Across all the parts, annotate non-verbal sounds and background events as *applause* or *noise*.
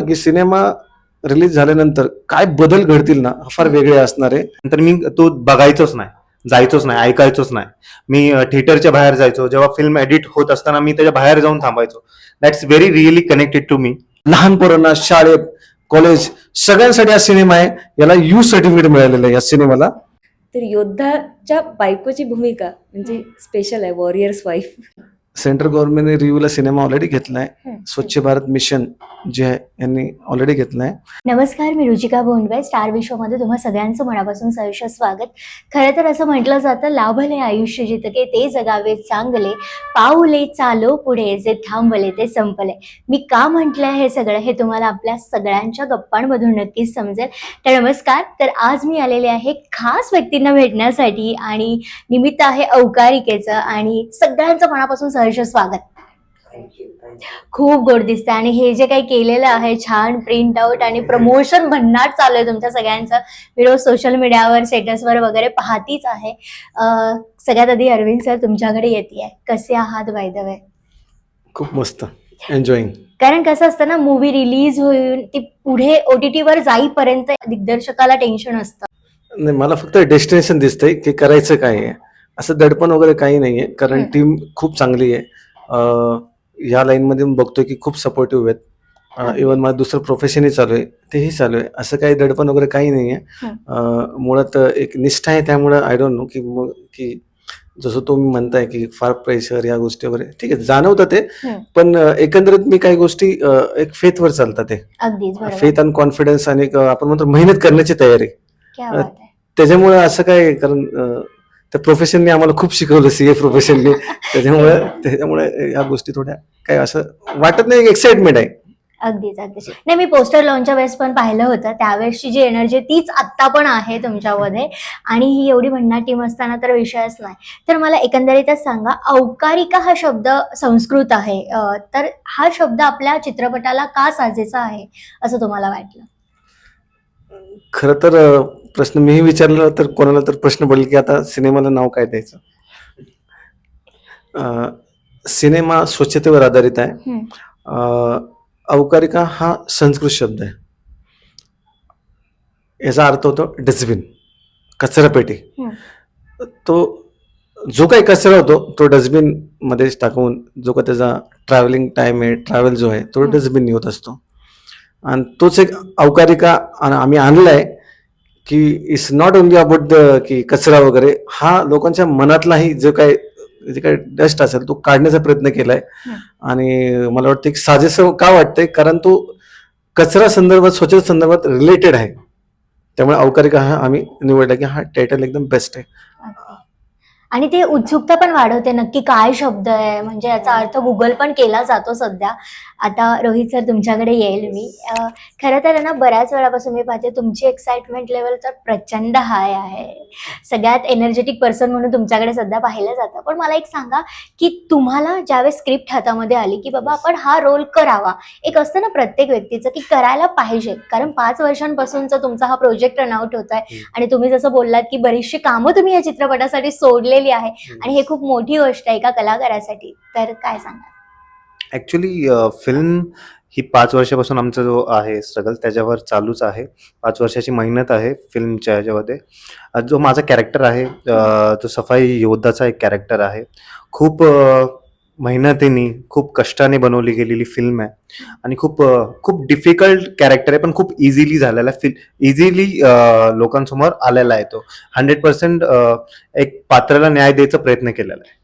की cinema release झाल्यानंतर काय बदल घडतील ना फार वेगळे असणार आहे. नंतर मी तो बघायचोच नाही जायचोच नाही ऐकायचोच नाही. मी थिएटरच्या बाहेर जायचो जेव्हा फिल्म एडिट होत असताना मी त्याच्या बाहेर जाऊन थांबायचो. That's very really connected to me लहान पोरांना शाळेत कॉलेज सगळ्यांसाठी हा सिनेमा आहे. याला यू सर्टिफिकेट मिळालेलं आहे या सिनेमाला तर योद्धाच्या बायकोची भूमिका म्हणजे स्पेशल आहे वॉरियर्स वाईफ सेंट्रल गव्हर्नमेंटने रिव्ह्यूला सिनेमा ऑलरेडी घेतलाय. स्वच्छ भारत मिशन जे आहे यांनी ऑलरेडी घेतलाय नमस्कार मी रुचिका भोंडवे स्टार विश्वमध्ये तुम्हा सगळ्यांचं मनापासून सहर्ष स्वागत. खरं तर असं म्हटलं जातं लाभले आयुष्य जितके ते जगावे चांगले पाऊले चालो पुढे जे थांबले ते संपले. मी का म्हटलंय हे सगळं हे तुम्हाला आपल्या सगळ्यांच्या गप्पांमधून नक्कीच समजेल. तर नमस्कार तर आज मी आलेले आहे खास व्यक्तींना भेटण्यासाठी आणि निमित्त आहे औकारिकेचं आणि सगळ्यांचं मनापासून सहर्ष स्वागत. खूप गोड दिसतं आणि हे जे काही केलेलं आहे छान प्रिंट आउट आणि प्रमोशन भन्नाट चालू आहे तुमच्या सगळ्यांचं. मी रोज सोशल मीडियावर स्टेटसवर वगैरे पाहतीच आहे. सगळ्यात आधी अरविंद सर तुमच्याकडे येते कसे आहात बाय द वे खूप मस्त. एन्जॉईंग कारण कसं असतं ना मूवी रिलीज होईल ती पुढे ओटीटी वर जाईपर्यंत दिग्दर्शकाला टेन्शन असतं. नाही मला फक्त डेस्टिनेशन दिसतंय की करायचं काय आहे. असं दडपण वगैरे काही नाहीये. कारण. टीम खूप चांगली आहे. ह्या लाईन मध्ये मी बघतोय की खूप सपोर्टिव्ह आहेत. इवन माझं दुसरं प्रोफेशनही चालू आहे. तेही चालू आहे. असं काही दडपण वगैरे काही नाहीये. अं, मुळात एक निष्ठा आहे त्यामुळं आय डोंट नो की मग की जसं तुम्ही म्हणताय की फार प्रेशर या गोष्टी वगैरे. ठीक आहे जाणवतं ते. हम्म. पण एकंदरीत मी काही गोष्टी एक फेथवर चालतात ते. फेथ अँड कॉन्फिडन्स आणि आपण म्हणतो मेहनत करण्याची तयारी. आहे. त्याच्यामुळे असं काय कारण त्या प्रोफेशनने आम्हाला खूप शिकवलं सीए प्रोफेशनने त्याच्यामुळे त्याच्यामुळे या गोष्टी थोड्या काय असं वाटत नाही एक्साइटमेंट आहे. अगदीच अगदीच. नाही मी पोस्टर लॉन्चच्या वेळेस पण पाहिलं होतं. त्यावेळेसची जी एनर्जी तीच आत्ता पण आहे तुमच्यामध्ये. आणि ही एवढी भन्नाट टीम असताना तर विषयच नाही. तर मला एकंदरीतच सांगा औकारिका हा शब्द संस्कृत आहे. अं, तर हा शब्द आपल्या चित्रपटाला का साजेचा आहे असं तुम्हाला वाटलं? खरं तर अं, प्रश्न मीही विचारला तर कोणाला तर प्रश्न पडेल की आता सिनेमाला नाव काय द्यायचं? सिनेमा स्वच्छतेवर आधारित आहे. अवकारिका हा संस्कृत शब्द आहे. याचा अर्थ होतो डस्टबिन कचरापेटी. तो जो काही कचरा होतो तो डस्टबिन मध्येच टाकून जो काही त्याचा ट्रॅव्हलिंग टाइम आहे ट्रॅव्हल जो आहे तो. डस्टबिन होत असतो. आणि तोच एक अवकारिका आण- आम्ही आणलाय की it's not only about the की कचरा वगैरे हा लोकांच्या मनातलाही जो काही जे काही डस्ट असेल तो काढण्याचा प्रयत्न केलाय. आणि मला वाटतं एक साजेसं का वाटतंय कारण तो कचरा संदर्भात स्वच्छता संदर्भात रिलेटेड आहे त्यामुळे अवकारिका हा आम्ही निवडला की हा टायटल एकदम बेस्ट आहे. आणि ते उत्सुकता पण वाढवते. नक्की काय शब्द आहे? म्हणजे याचा अर्थ गुगल पण केला जातो सध्या. आता रोहित सर तुमच्याकडे येईल मी. खरं तर ना बऱ्याच वेळापासून मी पाहते तुमची एक्साइटमेंट लेवल तर प्रचंड हाय आहे. सगळ्यात एनर्जेटिक पर्सन म्हणून तुमच्याकडे सध्या पाहिलं जातं. पण मला एक सांगा की तुम्हाला ज्यावेळेस स्क्रिप्ट हातामध्ये आली की बाबा आपण हा रोल करावा. एक असतं ना प्रत्येक व्यक्तीचं की करायला पाहिजे. कारण पाच वर्षांपासूनचा तुमचा हा प्रोजेक्ट रन आउट होत आहे. आणि तुम्ही जसं बोललात की बरीचशी कामं तुम्ही या चित्रपटासाठी सोडलेली आहे. आणि हे खूप मोठी गोष्ट आहे एका कलाकारासाठी. तर काय सांगा ऍक्च्युली फिल्म ही पाच वर्षापासून आमचा जो आहे स्ट्रगल त्याच्यावर चालूच आहे. पाच वर्षाची मेहनत आहे फिल्मच्या ह्याच्यामध्ये. जो माझा कॅरेक्टर आहे जो सफाई योद्धाचा एक कॅरेक्टर आहे. खूप मेहनतीने खूप कष्टाने बनवली गेलेली फिल्म आहे. आणि खूप खूप डिफिकल्ट कॅरेक्टर आहे पण खूप इझिली झालेला फिल इझिली लोकांसमोर आलेला आहे तो. हंड्रेड पर्सेंट एक पात्राला न्याय द्यायचा प्रयत्न केलेला आहे.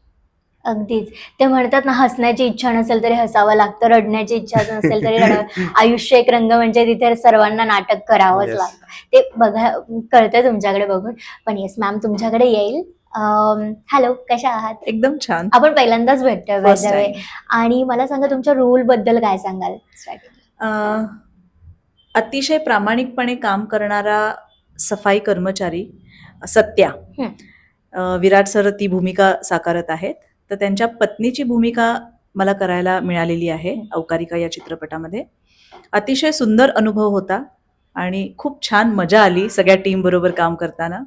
अगदीच. ते म्हणतात ना हसण्याची इच्छा नसेल तरी हसावं लागतं रडण्याची इच्छा नसेल तरी रडावं. *laughs* आयुष्य एक रंग म्हणजे तिथे सर्वांना नाटक करावंच. लागतं. ते बघा कळतंय तुमच्याकडे बघून. पण येस मॅम तुमच्याकडे येईल. हॅलो कशा आहात? एकदम छान. आपण पहिल्यांदाच भेटतोय. आणि मला सांगा तुमच्या रोलबद्दल काय सांगाल? अतिशय प्रामाणिकपणे काम करणारा सफाई कर्मचारी सत्या विराट सर ती भूमिका साकारत आहेत. तर त्यांच्या पत्नीची भूमिका मला करायला मिळालेली आहे अवकारिका या चित्रपटामध्ये. अतिशय सुंदर अनुभव होता आणि खूप छान मजा आली सगळ्या टीम बरोबर काम करताना.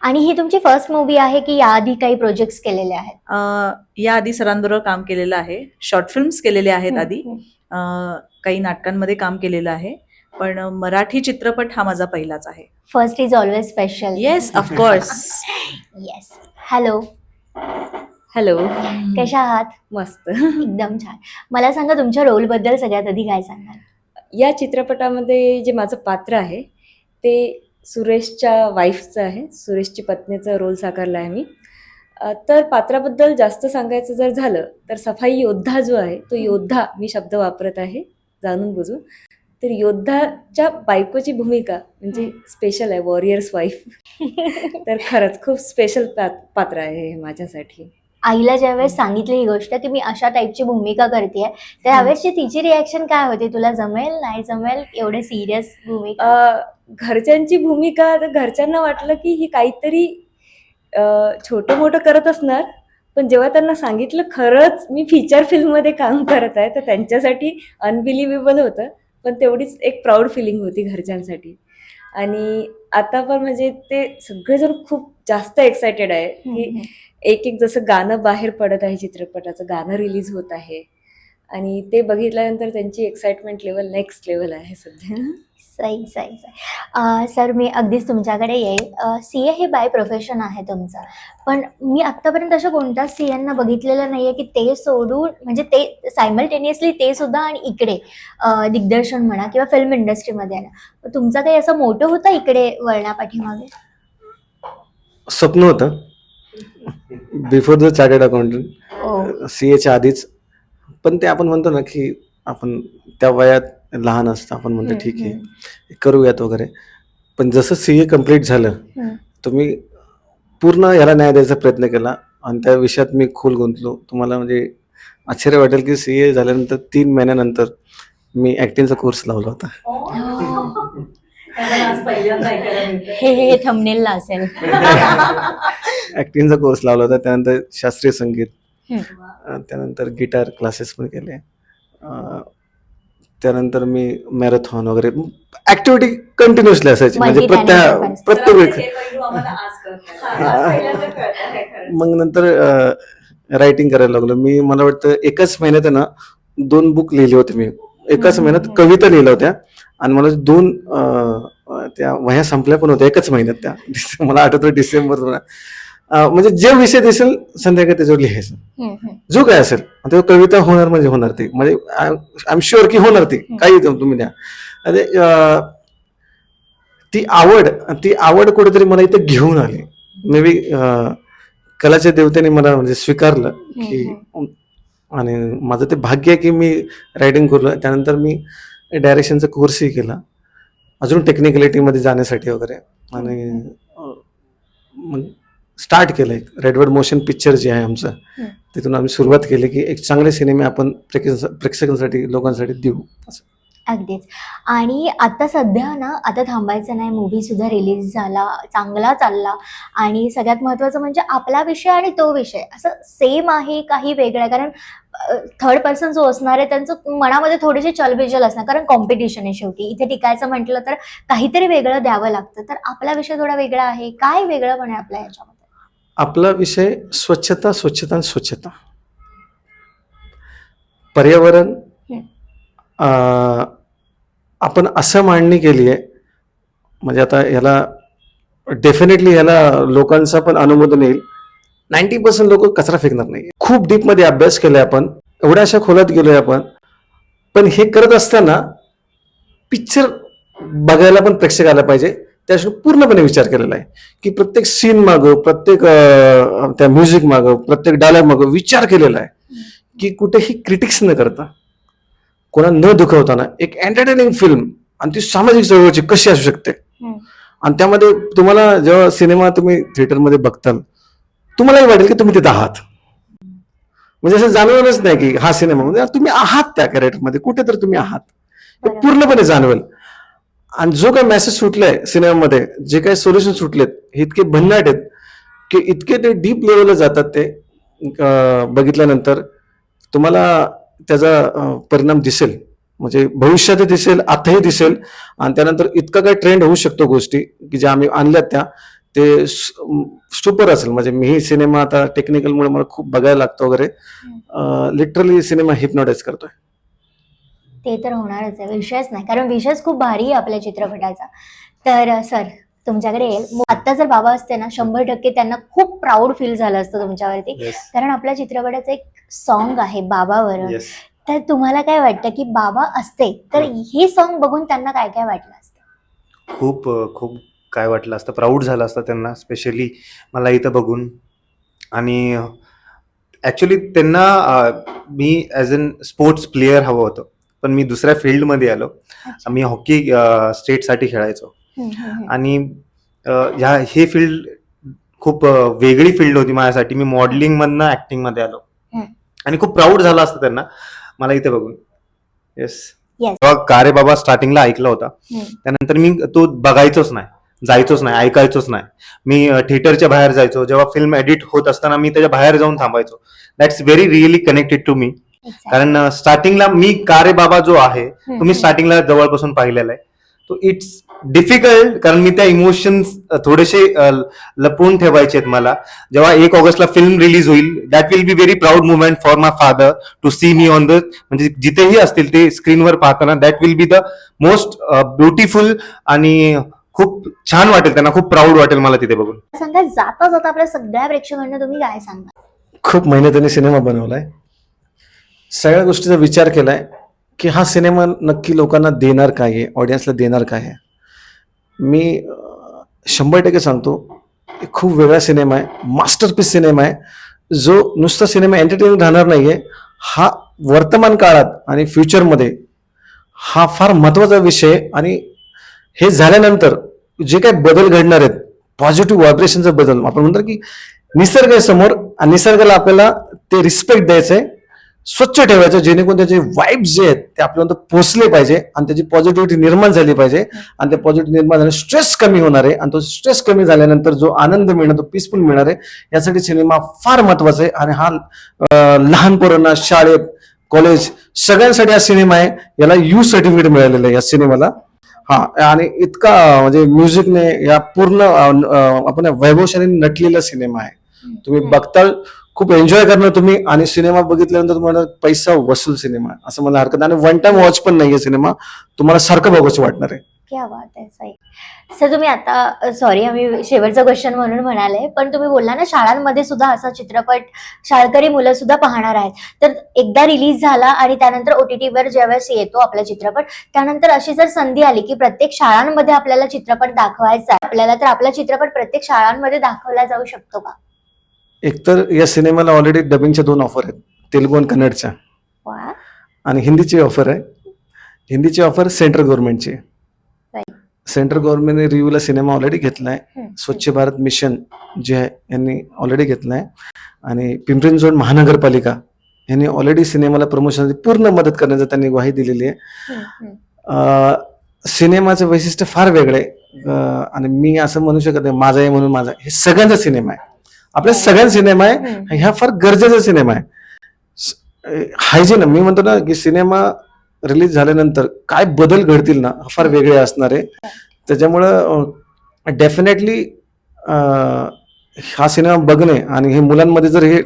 आणि ही तुमची फर्स्ट मूवी आहे की याआधी काही प्रोजेक्ट केलेले आहेत? अं, याआधी सरांबरोबर काम केलेलं आहे. शॉर्ट फिल्म्स केलेले आहेत आधी. काही नाटकांमध्ये काम केलेलं आहे. पण मराठी चित्रपट हा माझा पहिलाच आहे. First is always special yes of course yes hello hello कशा आहात? मस्त. एकदम छान. मला सांगा तुमच्या रोलबद्दल सगळ्यात आधी काय सांगाल? या चित्रपटामध्ये जे माझं पात्र आहे ते सुरेशच्या वाईफचं आहे. सुरेशची पत्नीचा रोल साकारला आहे मी तर पात्राबद्दल जास्त सांगायचं जर झालं तर सफाई योद्धा जो आहे तो योद्धा मी शब्द वापरत आहे जाणून बुजून तर योद्धाच्या बायकोची भूमिका म्हणजे स्पेशल आहे वॉरियर्स वाईफ *laughs* तर खरंच खूप स्पेशल पात्र आहे हे माझ्यासाठी. आईला ज्यावेळेस सांगितली ही गोष्ट की मी अशा टाईपची भूमिका करते त्यावेळेसची तिची रिॲक्शन काय होती? तुला जमेल नाही जमेल? एवढे सिरियस भूमिका? घरच्यांची भूमिका तर घरच्यांना वाटलं की ही काहीतरी छोटं मोठं करत असणार. पण जेव्हा त्यांना सांगितलं खरंच मी फीचर फिल्ममध्ये काम करत आहे तर त्यांच्यासाठी अनबिलिव्हेबल होतं. पण तेवढीच एक प्राऊड फिलिंग होती घरच्यांसाठी. आणि आता पण म्हणजे ते सगळेजण खूप जास्त एक्सायटेड आहे की एक एक जसं गाणं बाहेर पडत आहे चित्रपटाचं गाणं रिलीज होत आहे. आणि ते बघितल्यानंतर त्यांची एक्साइटमेंट लेवल नेक्स्ट लेवल आहे सध्या. सही सही सही सर मी अगदीच तुमच्याकडे येईल. सी ए हे बाय प्रोफेशन आहे तुमचं. पण मी आत्तापर्यंत अशा कोणत्याच सी एंना बघितलेलं नाही आहे की ते सोडून म्हणजे ते सायमल्टेनियसली ते सुद्धा आणि इकडे दिग्दर्शन म्हणा किंवा फिल्म इंडस्ट्रीमध्ये ना तर तुमचं काही असं मोठं होतं इकडे वळण्यापाठीमागे स्वप्न होतं. Before the chartered accountant C एच्या आधीच. पण ते आपण म्हणतो ना की आपण त्या वयात लहान असतं आपण म्हणतो ठीक आहे. करूयात वगैरे. पण जसं सी ए कंप्लीट झालं. तर मी पूर्ण याला न्याय द्यायचा प्रयत्न केला आणि त्या विषयात मी खोल गुंतलो. तुम्हाला म्हणजे आश्चर्य वाटेल की सी ए झाल्यानंतर तीन महिन्यानंतर मी ॲक्टिंगचा कोर्स लावला होता. हे हे थंबनेलला असेल. *laughs* ॲक्टिंगचा कोर्स लावला होता. त्यानंतर शास्त्रीय संगीत त्यानंतर गिटार क्लासेस पण केले. त्यानंतर मी मॅरेथॉन वगैरे ऍक्टिव्हिटी कंटिन्युअसली असायची. म्हणजे. प्रत्येक प्रत्येक मग नंतर रायटिंग करायला लागलो. मी मला वाटतं एकाच महिन्यात ना दोन बुक लिहिले होते मी. एकाच महिन्यात. कविता लिहिल्या होत्या. आणि मला दोन त्या वह्या संपल्या पण होत्या एकाच महिन्यात त्या. डिसे- *laughs* मला आठवतं डिसेंबर म्हणजे जे विषय दिसेल संध्याकाळी त्याच्यावर लिहायचं. जो काय असेल तेव्हा कविता होणार म्हणजे होणार ती. म्हणजे आय एम शुअर की होणार ती. काही ते तुम्ही द्या. आणि, अं, ती आवड ती आवड कुठेतरी मला इथे घेऊन आली. मे बी कलाच्या देवतेने मला म्हणजे स्वीकारलं की आणि माझं ते भाग्य आहे की मी रायटिंग करलं त्यानंतर मी डायरेक्शनचा कोर्सही केला. अजून टेक्निकॅलिटीमध्ये जाण्यासाठी वगैरे. आणि मग स्टार्ट केलं एक रेडवर्ड मोशन पिक्चर जे आहे आमचं. तिथून आम्ही सुरुवात केली की एक चांगले सिनेमे आपण प्रेक्षक प्रेक्षकांसाठी लोकांसाठी देऊ. असं. अगदीच. आणि आता सध्या ना आता थांबायचं नाही मूवी सुद्धा रिलीज झाला चांगला चालला. आणि सगळ्यात महत्त्वाचं म्हणजे आपला विषय आणि तो विषय. असं सेम आहे काही वेगळं आहे. कारण थर्ड पर्सन जो असणार आहे त्यांचं मनामध्ये थोडीशी चलबिचल असणार. कारण कॉम्पिटिशन आहे शेवटी. इथे टिकायचं म्हटलं तर काहीतरी वेगळं द्यावं लागतं. तर आपला विषय थोडा वेगळा आहे. काय वेगळं आहे आपल्या याच्यामध्ये आपला विषय स्वच्छता स्वच्छता आणि स्वच्छता. पर्यावरण आपण असं मांडणी केली आहे म्हणजे आता ह्याला डेफिनेटली ह्याला लोकांचा पण अनुमोदन येईल. नाईन्टी पर्सेंट लोक कचरा फेकणार नाही खूप डीपमध्ये अभ्यास केलाय आपण एवढ्या अशा खोलात गेलोय आपण. पण हे करत असताना पिक्चर बघायला पण प्रेक्षक आला पाहिजे. त्यासाठी पूर्णपणे विचार केलेला आहे. की प्रत्येक सीन मागं प्रत्येक त्या म्युझिक मागं प्रत्येक डायलॉग मागं विचार केलेला आहे. की कुठेही क्रिटिक्स न करता कोणा न दुखवताना एक एंटरटेनिंग फिल्म आणि ती सामाजिक चळवळीची कशी असू शकते. आणि त्यामध्ये तुम्हाला जेव्हा सिनेमा तुम्ही थिएटरमध्ये बघताल तुम्हालाही वाटेल की तुम्ही तिथं आहात. म्हणजे असं जाणवलंच नाही की हा सिनेमा म्हणजे तुम्ही आहात त्या कॅरेक्टरमध्ये कुठे तर तुम्ही आहात. हे. पूर्णपणे जाणवेल. आणि जो काय मेसेज सुटलाय सिनेमामध्ये जे काही सोल्युशन सुटलेत हे इतके भन्नाट आहेत की इतके ते डीप लेवलला जातात ते बघितल्यानंतर तुम्हाला त्याचा परिणाम दिसेल. म्हणजे भविष्यातही दिसेल आताही दिसेल. आणि त्यानंतर इतका काय ट्रेंड होऊ शकतो गोष्टी की ज्या आम्ही आणल्यात त्या ते सुपर असेल. म्हणजे मी सिनेमा आता टेक्निकलमुळे मला खूप बघायला लागतो वगैरे. लिटरली सिनेमा हिप्नोटाईज करतोय. ते तर होणारच आहे विषयच नाही. कारण विषयच खूप भारी आहे आपल्या चित्रपटाचा. तर सर तुमच्याकडे येईल. मग आता जर बाबा असते ना शंभर टक्के त्यांना खूप प्राऊड फील झालं असतं तुमच्यावरती. येस कारण आपल्या चित्रपटाचं एक सॉन्ग आहे बाबावर. येस तर तुम्हाला काय वाटतं की बाबा असते तर हे सॉन्ग बघून त्यांना काय काय वाटलं असतं? खूप अ, खूप काय वाटलं असतं प्राऊड झालं असतं त्यांना. स्पेशली मला इथं बघून. आणि ॲक्च्युली त्यांना अ, मी ॲज अन स्पोर्ट्स प्लेयर हवं होतं. पण मी दुसऱ्या फील्डमध्ये आलो. मी हॉकी स्टेटसाठी खेळायचो. आणि ह्या हे फील्ड खूप वेगळी फील्ड होती माझ्यासाठी. मी मॉडेलिंगमधनं ॲक्टिंगमध्ये आलो. हम्म. आणि खूप प्राऊड झालं असतं त्यांना. मला इथे बघून. Yes Yes. जेव्हा कारे बाबा स्टार्टिंगला ऐकला होता. त्यानंतर मी तो बघायचोच नाही. जायचोच नाही. ऐकायचोच नाही. मी थिएटरच्या बाहेर जायचो. जेव्हा फिल्म एडिट होत असताना मी त्याच्या बाहेर जाऊन थांबायचो. That's very really connected to me. कारण स्टार्टिंगला मी कारे बाबा जो आहे हम्म, तुम्ही स्टार्टिंगला जवळपासून पाहिलेला आहे. तो इट्स डिफिकल्ट कारण मी त्या इमोशन्स थोडेसे लपवून ठेवायचे आहेत मला. जेव्हा एक ऑगस्टला फिल्म रिलीज होईल that will be very proud movement for my father to see me on the म्हणजे जिथेही असतील ते स्क्रीनवर पाहताना that will be the most beautiful आणि खूप छान वाटेल त्यांना खूप प्राऊड वाटेल मला तिथे बघून. सांगा जाता जाता आपल्या सगळ्या प्रेक्षकांना तुम्ही काय सांगा? खूप मेहनतीने सिनेमा बनवलाय. सगळ्या गोष्टीचा विचार केला आहे की हा सिनेमा नक्की लोकांना देणार काय आहे? ऑडियन्सला देणार काय आहे? मी शंभर टक्के सांगतो एक खूप वेगळा सिनेमा आहे मास्टरपीस सिनेमा आहे जो नुसता सिनेमा एंटरटेनिंग राहणार नाही आहे हा वर्तमान काळात आणि फ्युचरमध्ये हा फार महत्त्वाचा विषय आणि हे झाल्यानंतर जे काही बदल घडणार आहेत पॉझिटिव्ह व्हायब्रेशनचा बदल आपण म्हणतो की निसर्ग आहे समोर आणि निसर्गाला आपल्याला ते रिस्पेक्ट द्यायचं आहे स्वच्छ ठेवायचं जेणेकरून त्याचे वाईब्स जे आहेत ते आपल्यापर्यंत पोहोचले पाहिजे आणि त्याची पॉझिटिव्हिटी निर्माण झाली पाहिजे. आणि त्या पॉझिटिव्ह निर्माण झाल्याने स्ट्रेस कमी होणार आहे आणि तो स्ट्रेस कमी झाल्यानंतर जो आनंद मिळणार तो पीसफुल मिळणार आहे. यासाठी सिनेमा फार महत्त्वाचा आहे आणि हा लहान पोरांना शाळेत कॉलेज सगळ्यांसाठी हा सिनेमा आहे. याला यू सर्टिफिकेट मिळालेलं आहे या सिनेमाला हा आणि इतका म्हणजे म्युझिकने या पूर्ण आपण वैभवशाली नटलेला सिनेमा आहे. तुम्ही बघताल खूप एन्जॉय करणार तुम्ही आणि सिनेमा बघितल्यानंतर तुम्हाला पैसा वसूल सिनेमा असं मला हरकत आणि वन टाइम वॉच पण नाहीये सिनेमा तुम्हाला सारखं बघूच वाटणार आहे. क्या बात आहे सर तुम्ही आता सॉरी आम्ही शेवटचं क्वेश्चन म्हणून म्हणाले पण तुम्ही बोलला ना शाळांमध्ये सुद्धा असा चित्रपट शाळकरी मुलं सुद्धा पाहणार आहेत. तर एकदा रिलीज झाला आणि त्यानंतर OTT वर ज्यावेळेस येतो आपला चित्रपट त्यानंतर अशी जर संधी आली की प्रत्येक शाळांमध्ये आपल्याला चित्रपट दाखवायचा आपल्याला तर आपला चित्रपट प्रत्येक शाळांमध्ये दाखवला जाऊ शकतो का? एकतर या सिनेमाला ऑलरेडी डबिंगच्या दोन ऑफर आहेत तेलुगू आणि कन्नडच्या वा आणि हिंदीची ऑफर आहे हिंदीची ऑफर सेंट्रल गव्हर्नमेंटची आहे. Right. सेंट्रल गव्हर्नमेंटने रिव्ह्यूला सिनेमा ऑलरेडी घेतलाय हम्म. स्वच्छ भारत मिशन जे आहे यांनी ऑलरेडी घेतलाय आणि पिंपरी चिंचवड महानगरपालिका यांनी ऑलरेडी सिनेमाला प्रमोशन पूर्ण मदत करण्याची त्यांनी ग्वाही दिलेली आहे हम्म, हम्म. अं, सिनेमाचं वैशिष्ट्य फार वेगळं आहे अं, आणि मी असं म्हणू शकत नाही माझा आहे म्हणून माझा आहे. हे सगळ्यांचा सिनेमा आहे आपल्या सगळ्यांचा सिनेमा आहे. ह्या फार गरजेचा सिनेमा आहे. हायजीन मी म्हणतो ना की सिनेमा रिलीज झाल्यानंतर काय बदल घडतील ना फार वेगळे असणार आहे. त्याच्यामुळं डेफिनेटली हा सिनेमा बघणे आणि हे मुलांमध्ये जर हे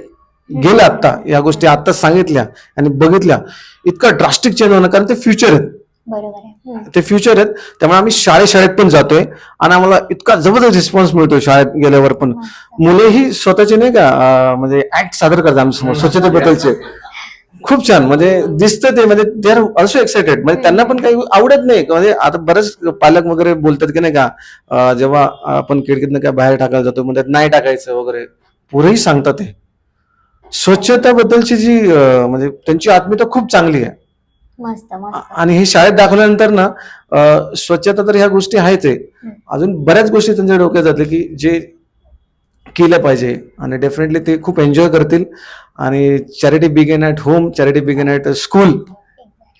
गेलं आत्ता या गोष्टी आत्ताच सांगितल्या आणि बघितल्या इतका ड्रास्टिक चेंज होणार कारण ते फ्युचर आहेत. बरोबर आहे. ते फ्युचर आहेत. त्यामुळे आम्ही शाळे शाळेत पण जातोय. आणि आम्हाला इतका जबरदस्त रिस्पॉन्स मिळतोय शाळेत गेल्यावर पण. मुलेही स्वतःचे नाही का म्हणजे ऍक्ट सादर करतात आमच्यासमोर स्वच्छतेबद्दलचे. खूप छान. म्हणजे दिसतं ते म्हणजे दे आर ऑल्सो एक्साइटेड म्हणजे त्यांना पण काही आवडत नाही. म्हणजे आता बरेच पालक वगैरे बोलतात की नाही का जेव्हा आपण खिडकीतनं काय बाहेर टाकायला जातो म्हणजे नाही टाकायचं वगैरे. पुरेही सांगतात ते. स्वच्छताबद्दलची जी म्हणजे त्यांची आत्मीयता खूप चांगली आहे. मस्त मस्त. आणि हे शाळेत दाखवल्यानंतर ना अं, स्वच्छता तर ह्या गोष्टी आहेच आहे हम्म. अजून बऱ्याच गोष्टी त्यांच्या डोक्यात जातल्या की जे केलं पाहिजे आणि डेफिनेटली ते खूप एन्जॉय करतील. आणि charity begin at home charity begin at school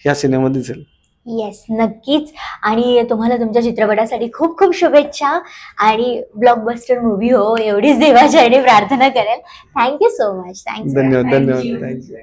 ह्या सिनेमामध्ये दिसेल येस नक्कीच. आणि तुम्हाला तुमच्या चित्रपटासाठी खूप खूप शुभेच्छा. आणि ब्लॉकबस्टर मूवी हो एवढीच देवाच्या प्रार्थना करेल. थँक्यू सो मच थँक्स धन्यवाद धन्यवाद थँक्यू